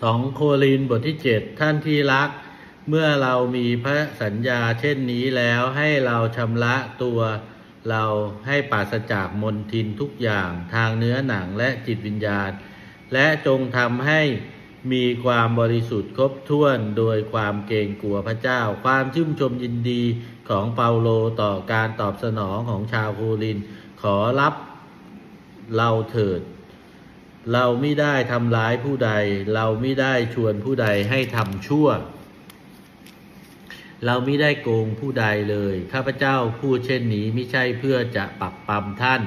สองโครินบทที่เจ็ดท่านที่รัก เมื่อเรามีพระสัญญาเช่นนี้แล้วให้เราชำระตัวเราให้ปราศจากมนทินทุกอย่างทางเนื้อหนังและจิตวิญญาณ และจงทำให้มีความบริสุทธิ์ครบถ้วนโดยความเกรงกลัวพระเจ้า ความชื่นชมยินดีของเปาโลต่อการตอบสนองของชาวโคริน ขอรับเราเถิด เราไม่ได้ทำร้ายผู้ใด เราไม่ได้ชวนผู้ใดให้ทำชั่ว เราไม่ได้โกงผู้ใดเลย ข้าพเจ้าพูดเช่นนี้ไม่ใช่เพื่อจะปักปั๊มท่าน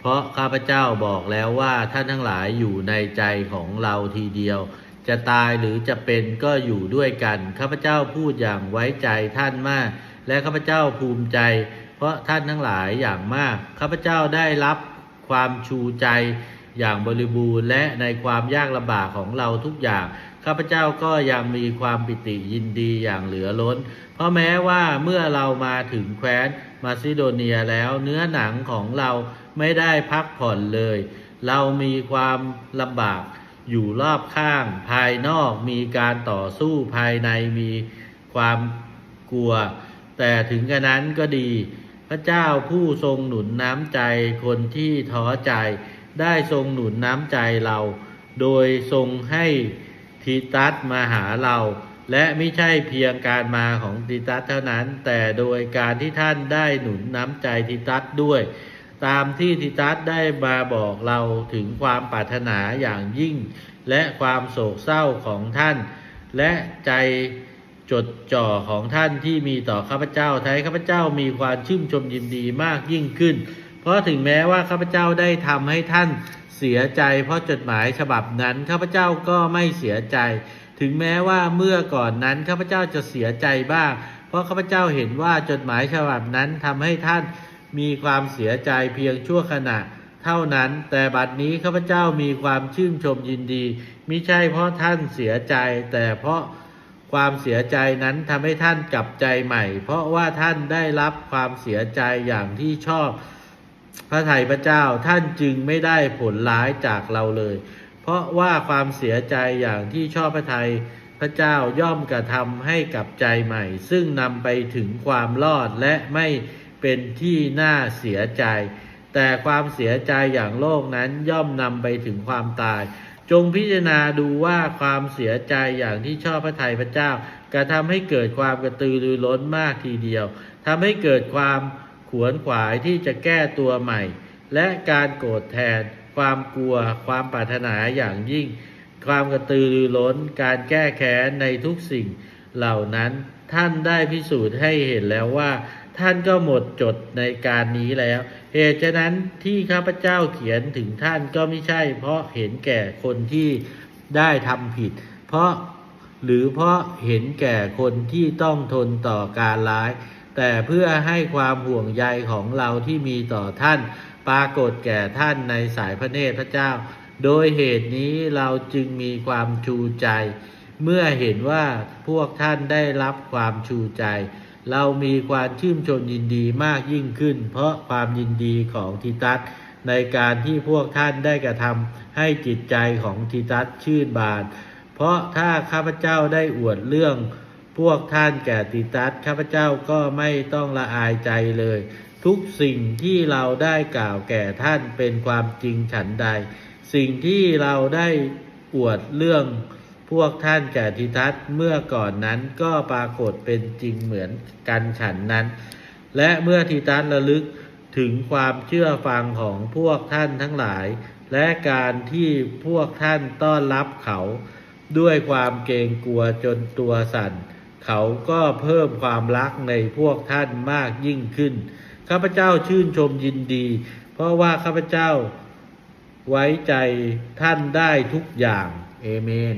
เพราะข้าพเจ้าบอกแล้วว่าท่านทั้งหลายอยู่ในใจของเราทีเดียว จะตายหรือจะเป็นก็อยู่ด้วยกัน ข้าพเจ้าพูดอย่างไว้ใจท่านมาก และข้าพเจ้าภูมิใจ เพราะท่านทั้งหลายอย่างมาก ข้าพเจ้าได้รับความชูใจ อย่างบริบูรณ์และในความยากลำบากของเราทุกอย่าง ข้าพเจ้าก็ยังมีความปิติยินดีอย่างเหลือล้น เพราะแม้ว่าเมื่อเรามาถึงแคว้นมาซิโดเนียแล้วเนื้อหนังของเราไม่ได้พักผ่อนเลย เรามีความลำบากอยู่รอบข้าง ภายนอกมีการต่อสู้ภายในมีความกลัว แต่ถึงกระนั้นก็ดี พระเจ้าผู้ทรงหนุนน้ำใจคนที่ท้อใจ ได้ทรงหนุนน้ำใจเรา โดยทรงให้ทีตัสมาหาเรา และไม่ใช่เพียงการมาของทีตัสเท่านั้น แต่โดยการที่ท่านได้หนุนน้ำใจทีตัสด้วย ตามที่ทีตัสได้มาบอกเราถึงความปรารถนาอย่างยิ่ง และความโศกเศร้าของท่าน และใจจดจ่อของท่านที่มีต่อข้าพเจ้าทำให้ข้าพเจ้ามีความชื่นชมยินดีมากยิ่งขึ้น เพราะถึงแม้ว่าข้าพเจ้าได้ทำให้ท่านเสียใจ เพราะจดหมายฉบับนั้นข้าพเจ้าก็ไม่เสียใจ ถึงแม้ว่าเมื่อก่อนนั้นข้าพเจ้าจะเสียใจบ้าง เพราะข้าพเจ้าเห็นว่าจดหมายฉบับนั้นทำให้ท่านมีความเสียใจเพียงชั่วขณะ เท่านั้น แต่บัดนี้ข้าพเจ้ามีความชื่นชมยินดีมิใช่เพราะท่านเสียใจ แต่เพราะความเสียใจนั้นทำให้ท่านกลับใจใหม่ เพราะว่าท่านได้รับความเสียใจอย่างที่ชอบ พระไทยพระเจ้าท่านจึงไม่ได้ผลร้ายจากเราเลย เพราะว่าความเสียใจอย่างที่ชอบพระไทยพระเจ้าย่อมกระทำให้กับใจใหม่ ซึ่งนำไปถึงความรอดและไม่เป็นที่น่าเสียใจ แต่ความเสียใจอย่างโลกนั้นย่อมนำไปถึงความตาย จงพิจารณาดูว่าความเสียใจอย่างที่ชอบพระทัยพระเจ้า กระทำให้เกิดความกระตือรือร้นมากทีเดียวทำให้เกิดความ ขวนขวายที่จะแก้ตัวใหม่ และการโกรธแทน ความกลัว ความปรารถนาอย่างยิ่ง ความกระตือรือร้น การแก้แค้นในทุกสิ่ง เหล่านั้นท่านได้พิสูจน์ให้เห็นแล้วว่า ท่านก็หมดจดในการนี้แล้ว เหตุฉะนั้นที่ข้าพเจ้าเขียนถึงท่านก็ไม่ใช่ เพราะเห็นแก่คนที่ได้ทำผิด เพราะหรือเพราะเห็นแก่คนที่ต้องทนต่อการร้าย แต่เพื่อให้ความห่วงใยของเราที่มีต่อท่าน ปรากฏแก่ท่านในสายพระเนตรพระเจ้า โดยเหตุนี้เราจึงมีความชูใจ เมื่อเห็นว่าพวกท่านได้รับความชูใจ เรามีความชื่นชมยินดีมากยิ่งขึ้น เพราะความยินดีของทิตัสในการที่พวกท่านได้กระทำให้จิตใจของทิตัสชื่นบาน เพราะถ้าข้าพเจ้าได้อวดเรื่อง พวกท่านแก่ติตัสข้าพเจ้าก็ไม่ต้องละอายใจเลย ทุกสิ่งที่เราได้กล่าวแก่ท่านเป็นความจริงฉันใด สิ่งที่เราได้อวดเรื่อง พวกท่านแก่ทิทัศเมื่อก่อนนั้นก็ปรากฏเป็นจริงเหมือนกันฉันนั้น และเมื่อทิทัศน์ระลึกถึงความเชื่อฟังของพวกท่านทั้งหลาย และการที่พวกท่านต้อนรับเขา ด้วยความเกรงกลัวจนตัวสั่น เขาก็เพิ่มความรักในพวกท่านมากยิ่งขึ้น ข้าพเจ้าชื่นชมยินดี เพราะว่าข้าพเจ้าไว้ใจท่านได้ทุกอย่าง เอเมน